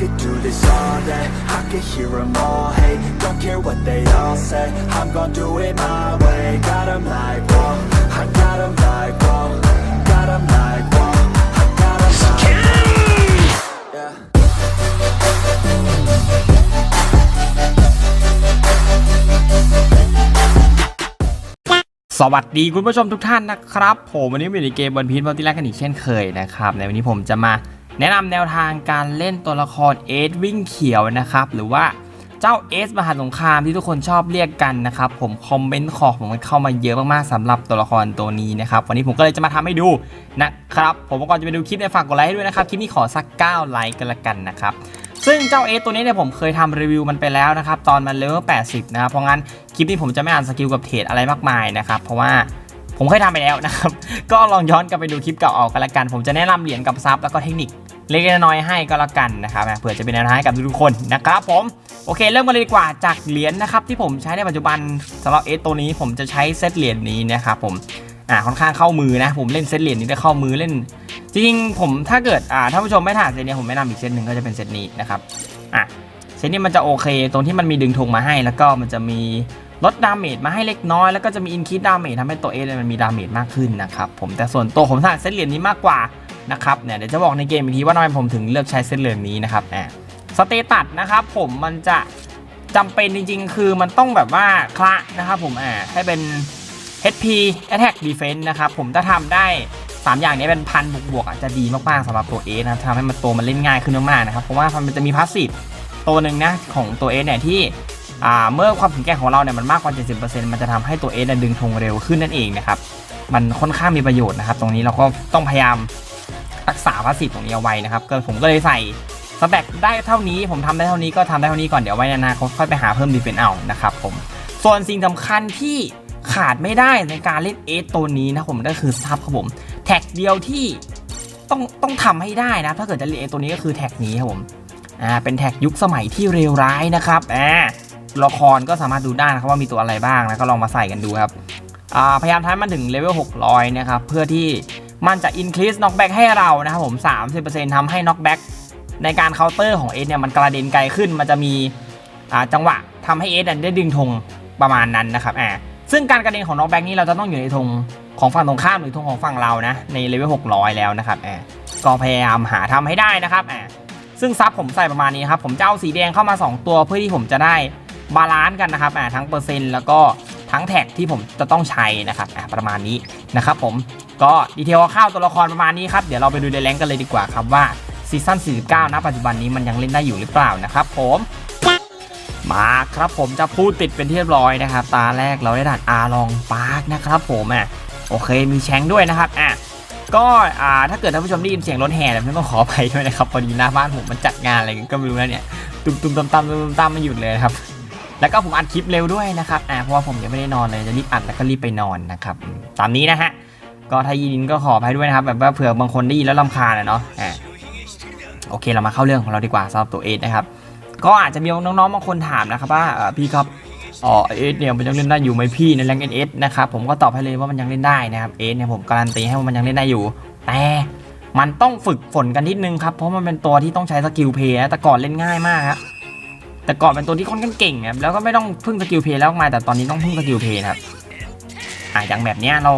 could do this all day I could hear them all hate Don't care what they all say I'm gonna do it my way Got them like, whoa I got them like, whoa Got 'em like, whoa I got 'em like, whoa Yeah สวัสดีคุณผู้ชมทุกท่านนะครับ ผมวันนี้อยู่ในเกมบนพีทบัลติแลกกันอีกเช่นเคยนะครับ ในวันนี้ผมจะมา แนะนำแนวทางการเล่นตัวละครเอสวิ่งเขียวนะครับ หรือว่าเจ้าเอสมหาสงครามที่ทุกคนชอบเรียกกันนะครับ ผมคอมเมนต์ขอผมมันเข้ามาเยอะมากๆสำหรับตัวละครตัวนี้นะครับ วันนี้ผมก็เลยจะมาทำให้ดูนะครับ ผมก่อนจะไปดูคลิปเนี่ยฝากกดไลค์ให้ด้วยนะครับ คลิปนี้ขอสัก 9 ไลค์กันละกันนะครับ ซึ่งเจ้าเอสตัวนี้เนี่ยผมเคยทำรีวิวมันไปแล้วนะครับ ตอนมันเลเวล80 นะครับ เพราะงั้นคลิปนี้ผมจะไม่อ่านสกิลกับเทรดอะไรมากมายนะครับเพราะว่าผมเคยทำไปแล้วนะครับ ก็ลองย้อนกลับไปดูคลิปเก่าออกกันละกัน ผมจะแนะนำเหรียญกับซับแล้วก็เทคนิค เล็กน้อยให้ก็แล้วกันนะครับเผื่อจะเป็นแนวทางให้กับทุกๆคนนะครับผมโอเค เริ่มกันเลยดีกว่าจากเหรียญนะครับที่ผมใช้ในปัจจุบันสำหรับเอสตัวนี้ผมจะใช้เซตเหรียญนี้นะครับผมอ่าค่อนข้างเข้ามือนะผมเล่นเซตเหรียญนี้ได้เข้ามือเล่น จริงๆผมถ้าเกิดอ่าท่านผู้ชมไม่ถนัดเซตนี้ผมแนะนำอีกเซตหนึ่งก็จะเป็นเซตนี้นะครับอะเซตนี้มันจะโอเค ตรงที่มันมีดึงธงมาให้ แล้วก็มันจะมีลดดาเมจมาให้เล็กน้อยแล้วก็จะมีอินคิดดาเมจทำให้ตัวเอเนี่ยมันมีดาเมจมากขึ้นนะครับผมแต่ส่วนตัวผมถนัดเซตเหรียญนี้มากกว่า นะครับเนี่ยเดี๋ยวจะบอกในเกมอีกทีว่าทำไมผมถึงเลือกใช้เซตเหรียญนี้นะครับอะสเตตัสนะครับผมมันจะจำเป็นจริงๆ คือมันต้องแบบว่าคละนะครับผมอ่าให้เป็น HP Attack Defense นะครับผมถ้าทำได้ 3 อย่างนี้เป็นพันบวกบวกอะจะดีมากๆสำหรับตัวเอสนะทำให้มันตัวมันเล่นง่ายขึ้นมากๆนะครับเพราะว่ามันจะมีพาสซีฟตัวหนึ่งนะของตัวเอสเนี่ยที่เมื่อความแข็งแกร่งของเราเนี่ยมันมากกว่า 70%มันจะทำให้ตัวเอสดึงธงเร็วขึ้นนั่นเองนะครับมันค่อนข้างมีประโยชน์นะครับตรงนี้เราก็ต้องพยายาม รักษาพาสซีฟตรงนี้เอาไว้นะครับก็ผมก็เลยใส่สแต็กได้เท่านี้ผมทำได้เท่านี้ก็ทำได้เท่านี้ก่อนเดี๋ยวไว้นอนาคตค่อยไปหาเพิ่มดีเฟนเอานะครับผมส่วนสิ่งสำคัญที่ขาดไม่ได้ในการเล่นเอสตัวนี้นะผมก็คือซับครับผมแท็กเดียวที่ต้องต้องทำให้ได้นะ ถ้าเกิดจะเรียนตัวนี้ก็คือแท็กนี้ครับผมอ่าเป็นแท็กยุคสมัยที่เลวร้ายนะครับอ่าละครก็สามารถดูได้นะครับว่ามีตัวอะไรบ้างนะก็ลองมาใส่กันดูครับอ่าพยายามทำให้มันถึงเลเวล600นะครับเพื่อที่ มันจะ increase knockback ให้เรานะครับผม 30%ทำให้ knockback ในการเคาน์เตอร์ของเอสเนี่ยมันกระเด็นไกลขึ้น มันจะมีจังหวะทำให้เอสได้ดึงธงประมาณนั้นนะครับอ่าซึ่งการกระเด็นของ knockback นี้เราจะต้องอยู่ในธงของฝั่งตรงข้ามหรือธงของฝั่งเรานะ ในเลเวล600 แล้วนะครับแอบก็พยายามหาทำให้ได้นะครับแอบซึ่งซับผมใส่ประมาณนี้ครับ ผมจะเอาสีแดงเข้ามา 2 ตัวเพื่อที่ผมจะได้บาลานซ์กันนะครับแอ่าทั้งเปอร์เซ็นต์แล้วก็ ทั้งแท็กที่ผมจะต้องใช้นะครับอ่าประมาณนี้นะครับผมก็ดีเทลข้าวตัวละครประมาณนี้ครับเดี๋ยวเราไปดูในแรงกันเลยดีกว่าครับว่าซีซั่น49นะปัจจุบันนี้มันยังเล่นได้อยู่หรือเปล่านะครับผมมาครับผมจะพูดติดเป็นที่เรียบร้อยนะครับ ตาแรกเราได้ด่านอาลองปาร์กนะครับผมอะโอเคมีแชงด้วยนะครับอะก็อ่าถ้าเกิดท่านผู้ชมได้ยินเสียงรถแห่แบบนี้ต้องขออภัยด้วยนะครับพอดีหน้าบ้านผมมันจัดงานอะไรก็ไม่รู้นะเนี่ยตุ้มตุ้มตามตามตุ้มตามไม่หยุดเลยครับ แล้วก็ผมอัดคลิปเร็วด้วยนะครับอ่าเพราะว่าผมยังไม่ได้นอนเลยจะรีบอัดแล้วก็รีบไปนอนนะครับตามนี้นะฮะก็ถ้ายินก็ขออภัยด้วยนะครับแบบว่าเผื่อบางคนได้ยินแล้วลำคาญอะเนาะอ่าโอเคเรามาเข้าเรื่องของเราดีกว่าสำหรับตัวเอสนะครับก็อาจจะมีน้องๆบางคนถามนะครับว่าเออพี่ครับอ๋อเอสเนี่ยมันยังเล่นได้อยู่ไหมพี่ในแรงเอสนะครับผมก็ตอบให้เลยว่ามันยังเล่นได้นะครับเอสเนี่ยผมการันตีให้ว่ามันยังเล่นได้อยู่ แต่มันต้องฝึกฝนกันนิดนึงครับเพราะมันเป็นตัวที่ต้องใช้สกิลเพย์แต่ก่อนเล่นง่ายมากครับ แต่ก่อนเป็นตัวที่ค่อนข้างเก่งครับแล้วก็ไม่ต้องพึ่งสกิลเพย์แล้วมา แต่ตอนนี้ต้องพึ่งสกิลเพย์ครับอะอย่างแบบเนี้ยเรา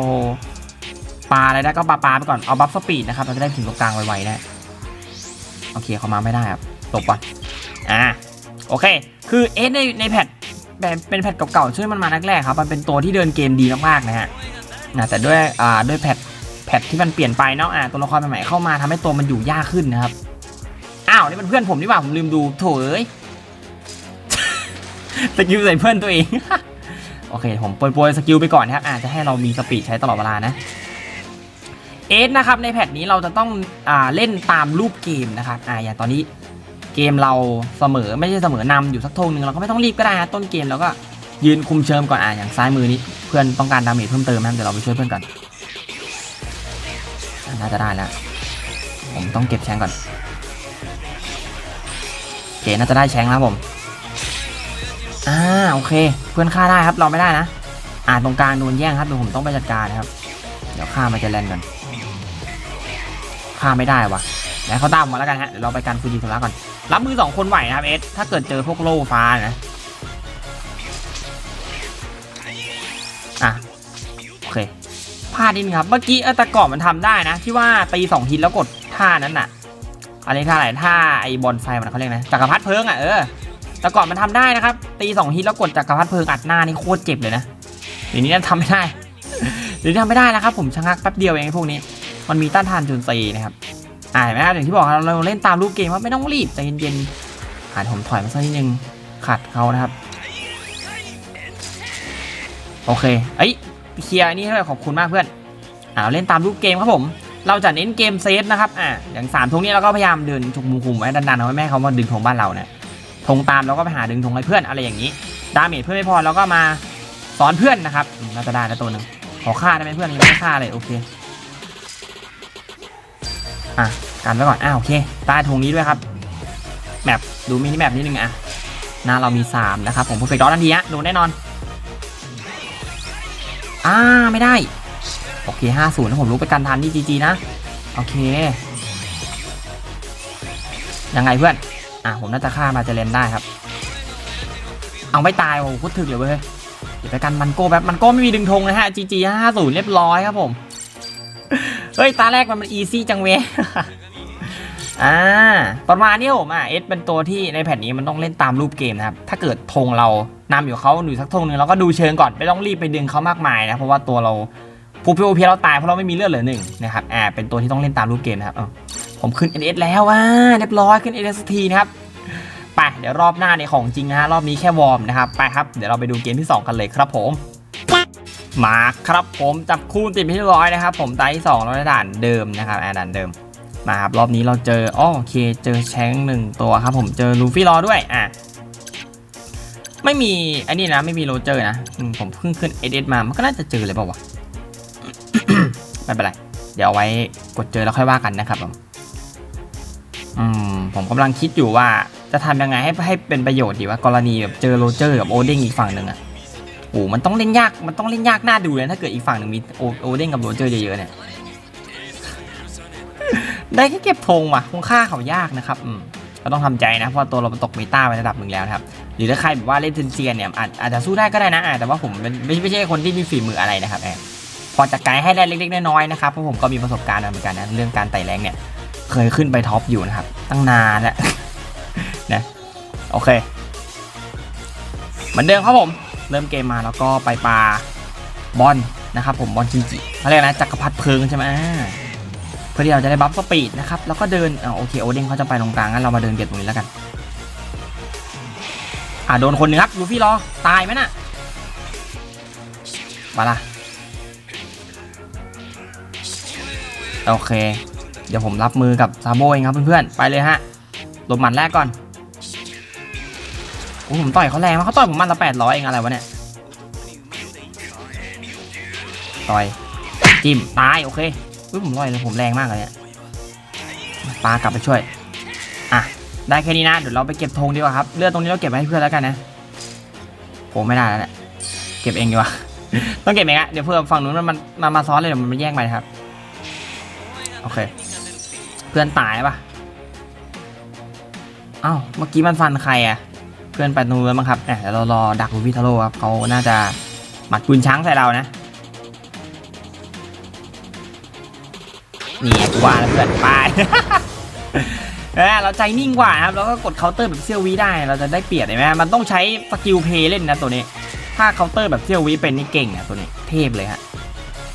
ปาอะไรได้ก็ปาปาไปก่อนเอาบัฟสปีดนะครับเราจะได้ถึงตรงกลางไวๆนะโอเคเขามาไม่ได้ครับตกก่อนอ่าโอเค คือเอสในในแพทแบบเป็นแพทเก่าๆช่วยมันมาแรกๆครับมันเป็นตัวที่เดินเกมดีมากๆนะฮะนะแต่ด้วยอ่าด้วยแพทแพทที่มันเปลี่ยนไปเนาะอ่าตัวละครใหม่ๆเข้ามาทำให้ตัวมันอยู่ยากขึ้นนะครับอ้าวนี่เป็นเพื่อนผมนี่หว่าผมลืมดูโถเอ้ย สกิลใส่เพื่อนตัวเอง โอเค ผมโปรยๆสกิลไปก่อนนะครับอาจจะให้เรามีสปีดใช้ตลอดเวลานะเอสนะครับในแพทนี้เราจะต้องอ่าเล่นตามรูปเกมนะครับอ่าอย่างตอนนี้เกมเราเสมอไม่ใช่เสมอนำอยู่สักธงหนึ่งเราก็ไม่ต้องรีบก็ได้นะต้นเกมเราก็ยืนคุมเชิมก่อนอะอย่างซ้ายมือนี้เพื่อนต้องการดาเมจเพิ่มเติมนะเดี๋ยวเราไปช่วยเพื่อนก่อนน่าจะได้แล้วผมต้องเก็บแชงก่อนโอเคน่าจะได้แชงแล้วผม อ่าโอเค เพื่อนฆ่าได้ครับเราไม่ได้นะอ่าตรงกลางโดนแย่งครับเดี๋ยวผมต้องไปจัดการนะครับ เดี๋ยวฆ่ามาจะแลนก่อนฆ่าไม่ได้วะแล้วเขาตามมาแล้วกันฮะเดี๋ยวเราไปกันฟูจิโทระก่อนรับมือสองคนไหวนะครับเอสถ้าเกิดเจอพวกโล่ฟ้านะอะโอเคพลาดนิดนึงครับเมื่อกี้เออต่ก่อนมันทำได้นะ ที่ว่าตีสองฮิตแล้วกดท่านั้นน่ะอะไรท่าอะไรท่าไอบอลไฟมันเขาเรียกนะจักรพรรดิเพิงอะเออ แต่ก่อนมันทำได้นะครับ ตีสองฮิตแล้วกดจักรพรรดิเพลิงอัดหน้านี่โคตรเจ็บเลยนะเดี๋ยวนี้ทำไม่ได้เดี๋ยวนี้ทำไม่ได้นะครับ ผมชะงักแป๊บเดียวเองพวกนี้ มันมีต้านทานโจนตีนะครับอ่าเห็นไหมครับอย่างที่บอกเราเล่นตามรูปเกมว่าไม่ต้องรีบใจเย็นๆอ่าผมถอยมาสักนิดนึงขัดเขานะครับ โอเคเอ้ยเคลียร์นนี้ให้ด้วยขอบคุณมากเพื่อนอ่าเราเล่นตามรูปเกมครับผมเราจะเน้นเกมเซฟนะครับ อ่า อย่างสามธงนี้เราก็พยายามเดินชุกมุมคุมไว้ดันๆเอาไว้แม่เขามาดึงธงบ้านเราเนี่ย ธงตามเราก็ไปหาดึงธงให้เพื่อนอะไรอย่างนี้ ดาเมจเพื่อนไม่พอเราก็มาสอนเพื่อนนะครับน่าจะได้แล้วตัวหนึ่งขอฆ่าได้ไหมเพื่อนยังไม่ฆ่าเลยโอเคอะกันไว้ก่อนอ่าวโอเคใต้ธงนี้ด้วยครับแมปดูมินิแมปนิดนึงอะหน้าเรามี 3 นะครับ ผมเพอร์เฟกต์ดอทันทีฮะโดนแน่นอน อ่า ไม่ได้ โอเค50นะผมรู้ไปกันทันที่จีจีนะ โอเค ยังไงเพื่อน อะผมน่าจะฆ่ามาเจเลนได้ครับ เอาไม่ตายโอ้โหพูดถึกเลยเว้ยเดี๋ยวไปกันมันโก้แบบมันโก้ไม่มีดึงธงนะฮะ GG 50เรียบร้อยครับผม เฮ้ย ตาแรกมันมันอีซี่จังเว้ยอ่าประมาณนี้ผมอะเอสเป็นตัวที่ในแผ่นนี้มันต้องเล่นตามรูปเกมนะครับ ถ้าเกิดธงเรานำอยู่เขาอยู่สักธงหนึ่งเราก็ดูเชิงก่อนไม่ต้องรีบไปดึงเขามากมายนะ เพราะว่าตัวเราผูพีโอพีเราตายเพราะเราไม่มีเลือดเหลือหนึ่งนะครับอ่าเป็นตัวที่ต้องเล่นตามรูปเกมนะครับอ้า ผมขึ้น NS แล้วอ่าเรียบร้อยขึ้น NS ทีนะครับไปเดี๋ยวรอบหน้าในของจริงนะฮะรอบนี้แค่วอร์มนะครับไปครับเดี๋ยวเราไปดูเกมที่ 2 กันเลยครับผมมาครับผมจับคู่ติดไปที่ร้อยนะครับผมตายที่2แล้วได้ด่านเดิมนะครับแอด่านเดิมมาครับรอบนี้เราเจออ้อโอเคเจอแชงหนึ่งตัวครับผมเจอลูฟี่รอด้วยอะไม่มีอันนี้นะไม่มีโรเจอร์นะผมเพิ่งขึ้นเอเดมามันก็น่าจะเจอเลยเปล่าวะไม่เป็นไร เดี๋ยวเอาไว้กดเจอแล้วค่อยว่ากันนะครับผม อืมผมกำลังคิดอยู่ว่าจะทำยังไงให้ให้เป็นประโยชน์ดีว่ากรณีแบบเจอโรเจอร์กับโอเด้งอีกฝั่งหนึ่งอะโอ้มันต้องเล่นยากมันต้องเล่นยากหน่าดูเลยถ้าเกิดอีกฝั่งหนึ่งมีโอโอเด้งกับโรเจอร์เยอะๆเนี่ยได้แค่เก็บธงว่ะคงค่าเขายากนะครับอืมก็ต้องทำใจนะเพราะตัวเราตกเมตาไประดับหนึ่งแล้วครับหรือถ้าใครแบบว่าเล่นเซนเซียนเนี่ยอาจอาจจะสู้ได้ก็ได้นะแต่ว่าผมไม่ไม่ใช่คนที่มีฝีมืออะไรนะครับแอบพอจะไกด์ให้ได้เล็กๆน้อยๆนะครับเพราะผมก็มีประสบการณ์เหมือนกันนะเรื่องการไต่แรงเนี่ย เคยขึ้นไปท็อปอยู่นะครับ ตั้งนานแล้วนะโอเค เหมือนเดิมครับผม เริ่มเกมมาแล้วก็ไปปาบอลนะครับผมบอลจินจิเขาเรียกนะจักรพรรดิเพลิงใช่ไหมเพื่อที่เราจะได้บัฟสปีดนะครับแล้วก็เดินอ่าโอเคโอเด้งเขาจะไปตรงกลางงั้นเรามาเดินเก็บตรงนี้แล้วกันอ่าโดนคนหนึ่งครับลูฟี่รอตายไหมน่ะมาละโอเค เดี๋ยวผมรับมือกับซาโบเองครับเพื่อนๆ ไปเลยฮะหลบหมัดแรกก่อนโอ้ผมต่อยเขาแรงมากเขาต่อยผมมันละแปดร้อยเองอะไรวะเนี่ย ต่อย จิ้ม ตาย โอเคอุ้ยผมต่อยเลยผมแรงมากเลยเนี่ยปากลับไปช่วย อะ ได้แค่นี้นะ เดี๋ยวเราไปเก็บธงดีกว่าครับ เลือดตรงนี้เราเก็บไว้ให้เพื่อนแล้วกันนะผมไม่ได้แล้วเนี่ยเก็บเองดีกว่า ต้องเก็บเองอะเดี๋ยวเพื่อนฝั่งนู้นมันมามาซ้อนเลยเดี๋ยวมันมาแย่งไปครับ โอเค เพื่อนตายปะอ้าวเมื่อกี้มันฟันใครอะเพื่อนไปตรงนู้นแล้วมั้งครับเดี๋ยวเรารอดักลูฟี่ทาโร่ครับเขาน่าจะหมัดปืนช้างใส่เรานะนี่กูว่าแล้วเพื่อนไปเออเราใจนิ่งกว่าครับแล้วก็กดเคาน์เตอร์แบบเซียววีได้ เราจะได้เปรียบเห็นไหมมันต้องใช้สกิลเพลย์เล่นนะตัวนี้ ถ้าเคาน์เตอร์แบบเซียววีเป็นนี่เก่งอะตัวนี้เทพเลยฮะ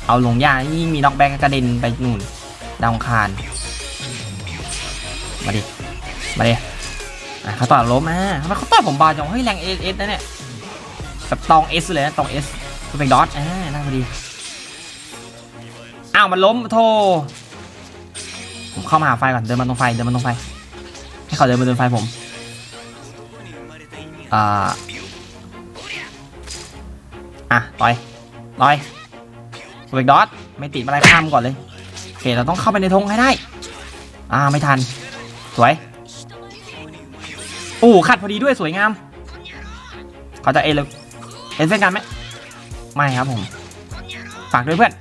เอาลงยากยิ่งมีน็อกแบ็กกระเด็นไปนู่นดาวอังคาร มาดิ มาดิอะเขาต่อล้มอะทำไมเขาต่อผมบาจังเฮ้ยแรงเอสเอสนะเนี่ยแบบตองเอสเลยนะตองเอสเป็นดอทอ่าน่าพอดี อ้าวมันล้มโทผมเข้ามาหาไฟก่อนเดินมาตรงไฟเดินมาตรงไฟ ให้เขาเดินมาตรงไฟผม อ่า อะต่อยต่อยเวกดอทไม่ติดอะไรข้ามก่อนเลยโอเคเราต้องเข้าไปในธงให้ได้ อ่าไม่ทัน สวย โอ้ขัดพอดีด้วยสวยงาม เขาจะเอเลยเอ็นเส้นกันไหมไม่ครับผม ฝากด้วยเพื่อน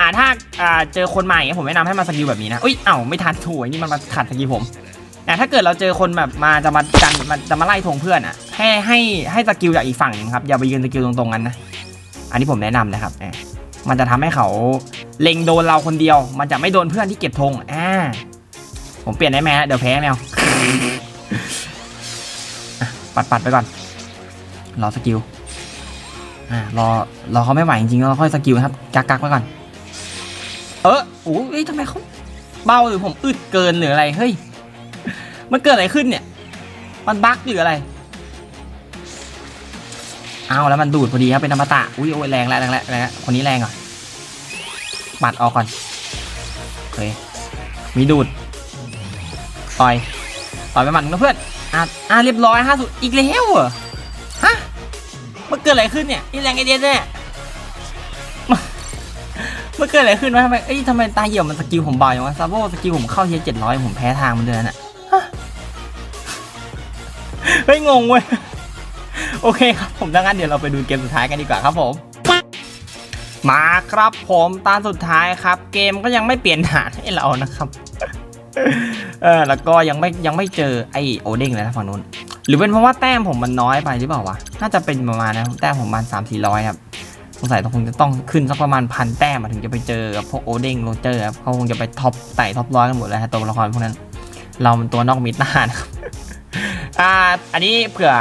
อ่าถ้าอ่าเจอคนใหม่เงี้ยผมแนะนำให้มาสกิลแบบนี้นะอุ้ยเอ้าไม่ทันถูกไอ้นี่มันมาขัดสกิลผมแต่ถ้าเกิดเราเจอคนแบบมาจะมากันมาจะมาไล่ทงเพื่อนอะ ให้ให้ให้สกิลจากอีกฝั่งนึงครับอย่าไปยืนสกิลตรงๆกันนะ อันนี้ผมแนะนำนะครับเออมันจะทำให้เขาเล็งโดนเราคนเดียว มันจะไม่โดนเพื่อนที่เก็บธงอ่า ผมเปลี่ยนได้ไหมฮะเดี๋ยวแพ้แมวปัดปัดไปก่อน รอสกิลอ่ารอรอเขาไม่ไหวจริงๆเราค่อยสกิลนะครับ กักกักไว้ก่อน เออโอ้ยทำไมเขาเบาหรือผมอึดเกินหรืออะไรเฮ้ยมันเกิดอะไรขึ้นเนี่ย มันบั๊กหรืออะไรเอาแล้วมันดูดพอดีครับเป็นอมตะอุ้ยโอ้ยแรงแล้วแรงแล้วแรงแล้วคนนี้แรงอะปัดออกก่อนโอเคมีดูด ต่อย ต่อยไปหมัดหนึ่งนะเพื่อน อะอะเรียบร้อยห้าสุดอีกแล้วเหรอ ฮะ มันเกิดอะไรขึ้นเนี่ย นี่แรงไอเดียเนี่ยมันเกิดอะไรขึ้นวะทำไม เอ้ยทำไมตาเหี่ยวมันสกิลผมเบาอย่างวะซาโบสกิลผมเข้าเทียเจ็ดร้อยผมแพ้ทางมันเดือนน่ะเฮ้ยงงเว้ย โอเคครับผมดังนั้นเดี๋ยวเราไปดูเกมสุดท้ายกันดีกว่าครับผมมาครับผมตาสุดท้ายครับ เกมก็ยังไม่เปลี่ยนฐานให้เรานะครับ เออแล้วก็ยังไม่ยังไม่เจอไอโอเด้งเลยนะฝั่งนู้น หรือเป็นเพราะว่าแต้มผมมันน้อยไปหรือเปล่าวะน่าจะเป็นประมาณนะแต้มผมประมาณสามสี่ร้อยครับสงสัยต้องคงจะต้องขึ้นสักประมาณพันแต้มถึงจะไปเจอกับพวกโอเด้งโรเจอร์ครับเขาคงจะไปท็อปไต่ท็อปร้อยกันหมดแล้วฮะตัวละครพวกนั้น เรามันตัวนอกมิดหน้านะครับอ่าอันนี้เผื่อ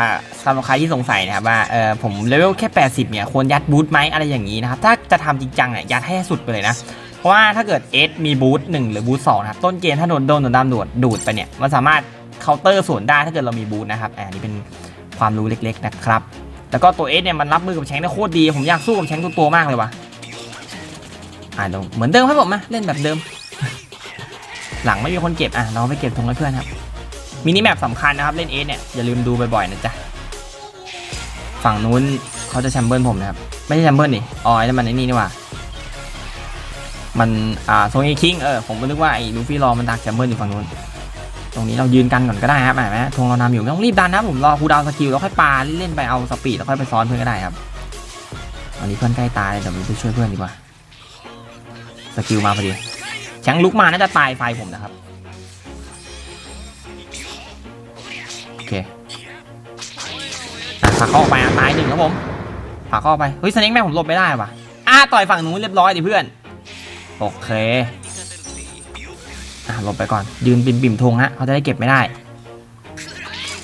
สำหรับใครที่สงสัยนะครับว่าเออผมเลเวลแค่ 80 เนี่ยควรยัดบูทไหมอะไรอย่างนี้นะครับถ้าจะทำจริงจังเนี่ยยัดให้สุดไปเลยนะ เพราะว่าถ้าเกิดเอสมีบูทหนึ่งหรือบูทสองนะครับต้นเกมถ้าโดนโดนโดนดามดูดดูดไปเนี่ยมันสามารถเคาน์เตอร์สวนได้ถ้าเกิดเรามีบูทนะครับอ่านี่เป็นความรู้เล็กๆนะครับแล้วก็ตัวเอสเนี่ยมันรับมือกับแชงได้โคตรดี ผมอยากสู้กับแชงตัวตัวมากเลยว่ะอ่าเดี๋ยวเหมือนเดิมครับผมมาเล่นแบบเดิม หลังไม่มีคนเก็บอะเราไปเก็บธงให้เพื่อนครับมินิแมปสำคัญนะครับเล่นเอสเนี่ยอย่าลืมดูบ่อยๆนะจ๊ะฝั่งนู้นเขาจะแชมเบิลผมนะครับไม่ใช่แชมเบิลนี่อ๋อนั่นมันไอ้นี่นี่ว่า มันอ่าโซงเอคิงเออผมก็นึกว่าไอ้ลูฟี่รอมันดักแชมเบิลอยู่ฝั่งนู้นตรงนี้เรายืนกันก่อนก็ได้ครับเห็นไหมธงเรานำอยู่ไม่ต้องรีบดันนะผมรอคูดาวสกิลแล้วค่อยปาเล่นไปเอาสปีดแล้วค่อยไปซ้อนเพื่อนก็ได้ครับตอนนี้เพื่อนใกล้ตายเดี๋ยวผมไปช่วยเพื่อนดีกว่าสกิลมาพอดีแชงลุกมาน่าจะตายไฟผมนะครับโอเคอะผลักเข้าไปตายหนึ่งครับผมผักเข้าไปเฮ้ยสเน็กแม่ผมหลบไม่ได้ว่ะอะต่อยฝั่งนู้นเรียบร้อยดิเพื่อน โอเคอะหลบไปก่อน ยืนบิ่มบิมธงฮะเขาจะได้เก็บไม่ได้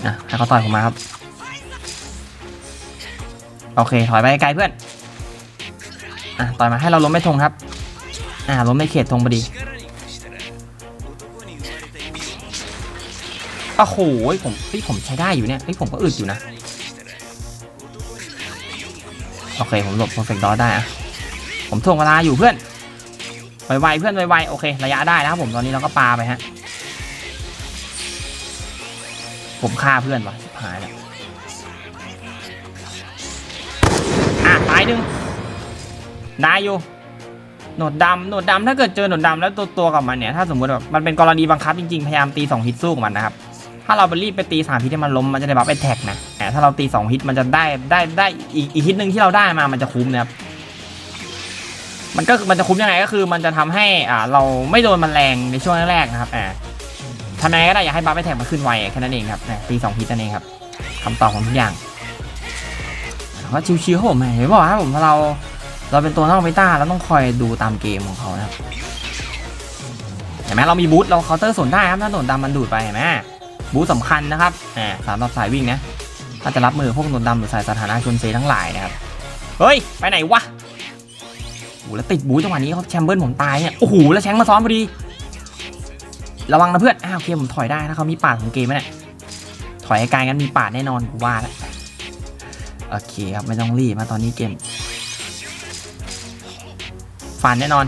อะให้เขาต่อยผมมาครับ โอเค ถอยไปไกลเพื่อนอะต่อยมาให้เราล้มไม่ธงครับ อะล้มไม่เขตธงพอดีโอ้โหผมเฮ้ยผมใช้ได้อยู่เนี่ยเฮ้ยผมก็อึดอยู่นะโอเค ผมหลบ perfect dodge ได้อะผมถ่วงเวลาอยู่เพื่อน ไวๆเพื่อนไวๆโอเค ระยะได้นะครับผมตอนนี้เราก็ปาไปฮะผมฆ่าเพื่อนวะหายแล้วอะตายหนึ่งได้อยู่หนดดำหนดดำถ้าเกิดเจอหนดดำแล้วตัวตัวกับมันเนี่ยถ้าสมมติแบบมันเป็นกรณีบังคับจริงๆพยายามตีสองฮิตสู้กับมันนะครับถ้าเราไปรีบไปตีสามฮิตให้มันล้มมันจะได้บัฟไอแท็กนะแต่ถ้าเราตีสองฮิตมันจะได้ได้ได้อีกอีกฮิตหนึ่งที่เราได้มามันจะคุ้มนะครับ มันก็มันจะคุ้มยังไงก็คือมันจะทำให้อ่าเราไม่โดนมันแรงในช่วงแรกๆนะครับอ่าทำยังไงก็ได้อยากให้บัฟไอแท็กมันขึ้นไวแค่นั้นเองครับนะตีสองฮิตนั่นเองครับคำตอบของทุกอย่างก็ชิวๆครับผมเห็นบอกว่าผมเราเราเป็นตัวนอกเมตาเราต้องคอยดูตามเกมของเขานะครับเห็นไหมเรามีบูทเราเคาน์เตอร์ส่วนได้ครับถ้าโดนดำมันดูดไปเห็นไหมบูธสำคัญนะครับแหมสำหรับสายวิ่งนะถ้าจะรับมือพวกนนดำหรือสายสถานะชนเซทั้งหลายนะครับเฮ้ยไปไหนวะ โอ้แล้วติดบูธจังหวะนี้เขาแชมเบิลผมตายเนี่ยโอ้โหแล้วแชงมาซ้อมพอดี ระวังนะเพื่อนอ้าวเคผมถอยได้ถ้าเขามีปาดของเกมไหมเนี่ยถอยไกลๆงั้นมีปาดแน่นอนกูว่าแล้วโอเคครับไม่ต้องรีบมาตอนนี้เกมฟันแน่นอน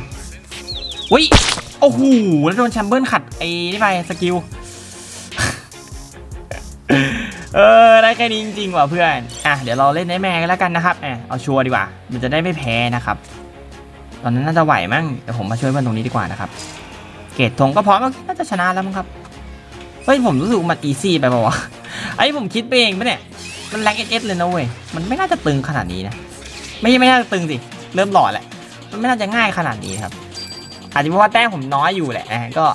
อุ้ยโอ้โหแล้วโดนแชมเบิลขัดไอ้นี่ไปสกิลเออได้แค่นี้จริงๆว่ะเพื่อน อะเดี๋ยวเราเล่นได้แม่กันแล้วกันนะครับแอบเอาชัวร์ดีกว่า มันจะได้ไม่แพ้นะครับ ตอนนั้นน่าจะไหวมั้งเดี๋ยวผมมาช่วยเพื่อนตรงนี้ดีกว่านะครับ เกตธงก็พร้อมก็น่าจะชนะแล้วมั้งครับ เฮ้ยผมรู้สึกว่ามันอีซี่ไปป่าวะไอ้ผมคิดไปเองปะเนี่ย มันแรงเอสเลยนะเว้ย มันไม่น่าจะตึงขนาดนี้นะ ไม่ใช่ไม่น่าจะตึงสิ เริ่มหล่อแหละ มันไม่น่าจะง่ายขนาดนี้ครับ อาจจะเพราะว่าแต้มผมน้อยอยู่แหละนะก็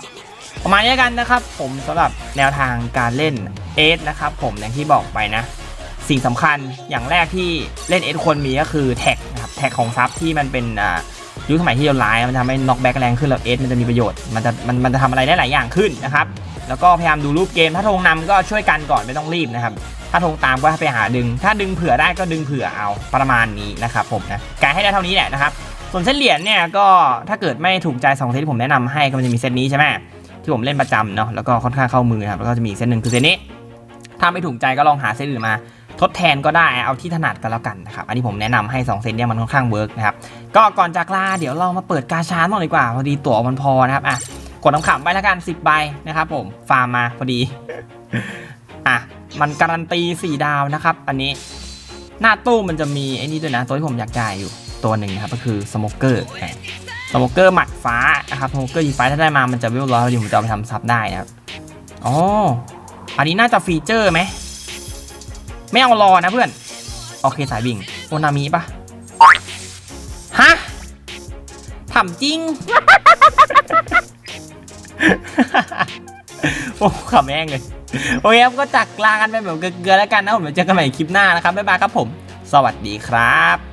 ประมาณนี้กันนะครับ ผมสำหรับแนวทางการเล่นเอสนะครับ ผมอย่างที่บอกไปนะ สิ่งสำคัญอย่างแรกที่เล่นเอสควรมีก็คือแท็กนะครับแท็กของซับที่มันเป็นอ่า ยุคสมัยที่โดนไลน์มันทำให้น็อกแบ็กแรงขึ้นแล้วเอสมันจะมีประโยชน์มันจะมันมันจะทำอะไรได้หลายอย่างขึ้นนะครับแล้วก็พยายามดูรูปเกมถ้าธงนำก็ช่วยกันก่อนไม่ต้องรีบนะครับถ้าธงตามก็ไปหาดึง ถ้าดึงเผื่อได้ก็ดึงเผื่อเอาประมาณนี้นะครับผมนะการให้ได้เท่านี้แหละนะครับส่วนเส้นเหรียญเนี่ยก็ถ้าเกิดไม่ถูกใจ2เซตที่ผมแนะนำให้ก็มันจะมีเซตนี้ใช่ไหมที่ผมเล่นประจำเนาะแล้วก็ค่อนข้างเข้ามือครับแล้วก็จะมีอีกเซตหนึ่งคือเซตนี้ถ้าไม่ถูกใจก็ลองหาเซตอื่นมา ทดแทนก็ได้เอาที่ถนัดกันแล้วกันนะครับ อันนี้ผมแนะนำให้ 2 เซตเนี่ยมันค่อนข้างเวิร์กนะครับ ก็ก่อนจากลาเดี๋ยวเรามาเปิดกาชาร์บ้างดีกว่า พอดีตั๋วมันพอนะครับอะกดน้ำขำไปแล้วกัน 10 ใบนะครับผม ฟาร์มมาพอดี อะ มันการันตี 4 ดาวนะครับ อันนี้ หน้าตู้มันจะมีไอ้นี่ด้วยนะ ตัวที่ผมอยากได้อยู่ตัวหนึ่งนะครับ ก็คือสโมเกอร์สโมเกอร์หมัดฟ้านะครับสโมเกอร์ยีฟ้าถ้าได้มามันจะเวลร้อยพอดีผมจะเอาไปทำซับได้นะครับ อ๋อ อันนี้น่าจะฟีเจอร์ไหม ไม่เอารอนะเพื่อน โอเคสายวิ่งโอนามิปะฮะถามจริง โอ้ขำแม่งเลย โอเคครับก็จากลากันไปแบบเกลือๆแล้วกันนะผมเดี๋ยวเจอกันใหม่คลิปหน้านะครับ บ๊ายบายครับผม สวัสดีครับ